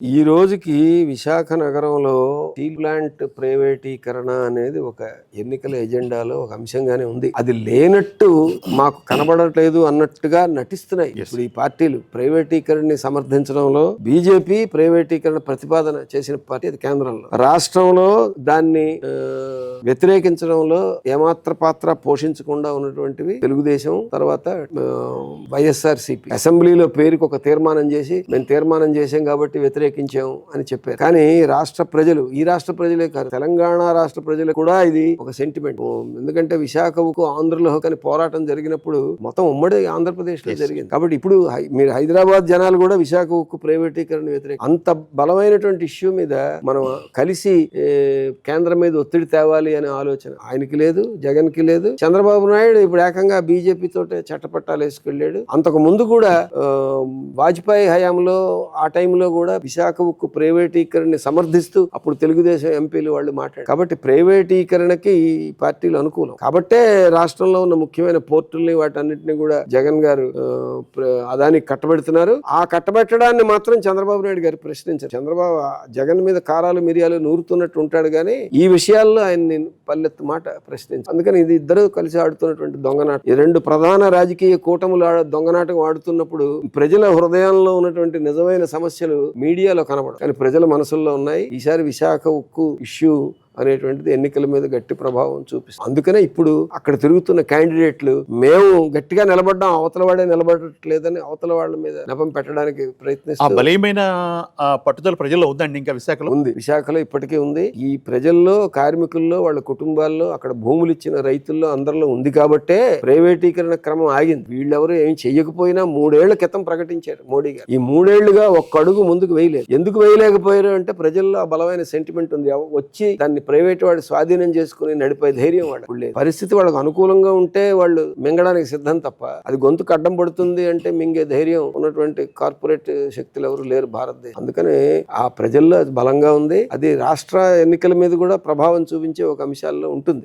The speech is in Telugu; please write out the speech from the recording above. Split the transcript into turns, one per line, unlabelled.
ఈ రోజుకి విశాఖ నగరంలో స్టీల్ ప్లాంట్ ప్రైవేటీకరణ అనేది ఒక ఎన్నికల ఎజెండాలో ఒక అంశంగానే ఉంది. అది లేనట్టు మాకు కనబడట్లేదు అన్నట్టుగా నటిస్తున్నాయి. ఇప్పుడు ఈ పార్టీలు ప్రైవేటీకరణని సమర్థించడంలో బీజేపీ ప్రైవేటీకరణ ప్రతిపాదన చేసిన పార్టీ అది కేంద్రంలో. రాష్ట్రంలో దాన్ని వ్యతిరేకించడంలో ఏమాత్ర పాత్ర పోషించకుండా ఉన్నటువంటివి తెలుగుదేశం తర్వాత వైఎస్ఆర్ సిపి అసెంబ్లీలో పేరుకు ఒక తీర్మానం చేసి మేము తీర్మానం చేశాం కాబట్టి వ్యతిరేకించాం అని చెప్పారు. కానీ రాష్ట్ర ప్రజలు ఈ రాష్ట్ర ప్రజలే కాదు తెలంగాణ రాష్ట్ర ప్రజలు కూడా ఇది ఒక సెంటిమెంట్ ఎందుకంటే విశాఖకు ఆంధ్రలో కానీ పోరాటం జరిగినప్పుడు మొత్తం ఉమ్మడి ఆంధ్రప్రదేశ్లో జరిగింది. కాబట్టి ఇప్పుడు మీరు హైదరాబాద్ జనాలు కూడా విశాఖ ఉక్కు ప్రైవేటీకరణ వ్యతిరేక అంత బలమైనటువంటి ఇష్యూ మీద మనం కలిసి కేంద్రం మీద ఒత్తిడి తేవాలి అనే ఆలోచన ఆయనకి లేదు జగన్కి లేదు. చంద్రబాబు నాయుడు ఇప్పుడు ఏకంగా బీజేపీ తోటే చట్టపట్టాలు వేసుకెళ్ళాడు. అంతకు ముందు కూడా వాజ్పేయి హయాంలో ఆ టైంలో కూడా విశాఖ ఉక్కు ప్రైవేటీకరణని సమర్థిస్తూ అప్పుడు తెలుగుదేశం ఎంపీలు వాళ్ళు మాట్లాడారు. కాబట్టి ప్రైవేటీకరణకి ఈ పార్టీలు అనుకూలం. కాబట్టే రాష్ట్రంలో ఉన్న ముఖ్యమైన పోర్టుల్ని వాటన్నిటిని కూడా జగన్ గారు ప్ర- అదానికి కట్టబెడుతున్నారు. ఆ కట్టబెట్టడాన్ని మాత్రం చంద్రబాబు నాయుడు గారు ప్రశ్నించారు. చంద్రబాబు జగన్ మీద కారాలు మిరియాలు నూరుతున్నట్టు ఉంటాడు కానీ ఈ విషయాల్లో ఆయన్ని పల్లెత్తు మాట ప్రశ్నించారు. అందుకని ఇది ఇద్దరు కలిసి ఆడుతున్నటువంటి దొంగనాటం ఈ రెండు ప్రధాన రాజకీయ కూటములు ఆడ- దొంగనాటకం ఆడుతున్నప్పుడు ప్రజల హృదయంలో ఉన్నటువంటి నిజమైన సమస్యలు మీడియా మీడియాలో కనబడదు కానీ ప్రజల మనసుల్లో ఉన్నాయి. ఈసారి విశాఖ ఉక్కు ఇష్యూ అనేటువంటిది ఎన్నికల మీద గట్టి ప్రభావం చూపిస్తుంది. అందుకనే ఇప్పుడు అక్కడ తిరుగుతున్న క్యాండిడేట్లు మేము గట్టిగా నిలబడ్డాం అవతల వాడే నిలబడట్లేదని అవతల వాళ్ళ మీద నెపం పెట్టడానికి ప్రయత్నిస్తూ
బలీయమైన ఆ, పట్టుదల ప్రజల్లో ఉందండి ఇంకా విశాఖలో?
ఉంది. విశాఖలో ఇప్పటికీ ఉంది. ఈ ప్రజల్లో కార్మికుల్లో వాళ్ళ కుటుంబాల్లో అక్కడ భూములు ఇచ్చిన రైతుల్లో అందరిలో ఉంది కాబట్టే ప్రైవేటీకరణ క్రమం ఆగింది. వీళ్ళెవరు ఏం చెయ్యకపోయినా మూడేళ్ళ క్రితం ప్రకటించారు మోడీ గారు. ఈ మూడేళ్ళుగా ఒక్క అడుగు ముందుకు వేయలేదు. ఎందుకు వేయలేకపోయారు అంటే ప్రజల్లో ఆ బలమైన సెంటిమెంట్ ఉంది. వచ్చి దాన్ని ప్రైవేట్ వాడు స్వాధీనం చేసుకుని నడిపే ధైర్యం వాడు లేదు. పరిస్థితి వాళ్ళకు అనుకూలంగా ఉంటే వాళ్ళు మింగడానికి సిద్ధం తప్ప అది గొంతు కడ్డం పడుతుంది అంటే మింగే ధైర్యం ఉన్నటువంటి కార్పొరేట్ శక్తులు ఎవరు లేరు భారతదేశం. అందుకని ఆ ప్రజల్లో అది బలంగా ఉంది. అది రాష్ట్ర ఎన్నికల మీద కూడా ప్రభావం చూపించే ఒక అంశాల్లో ఉంటుంది.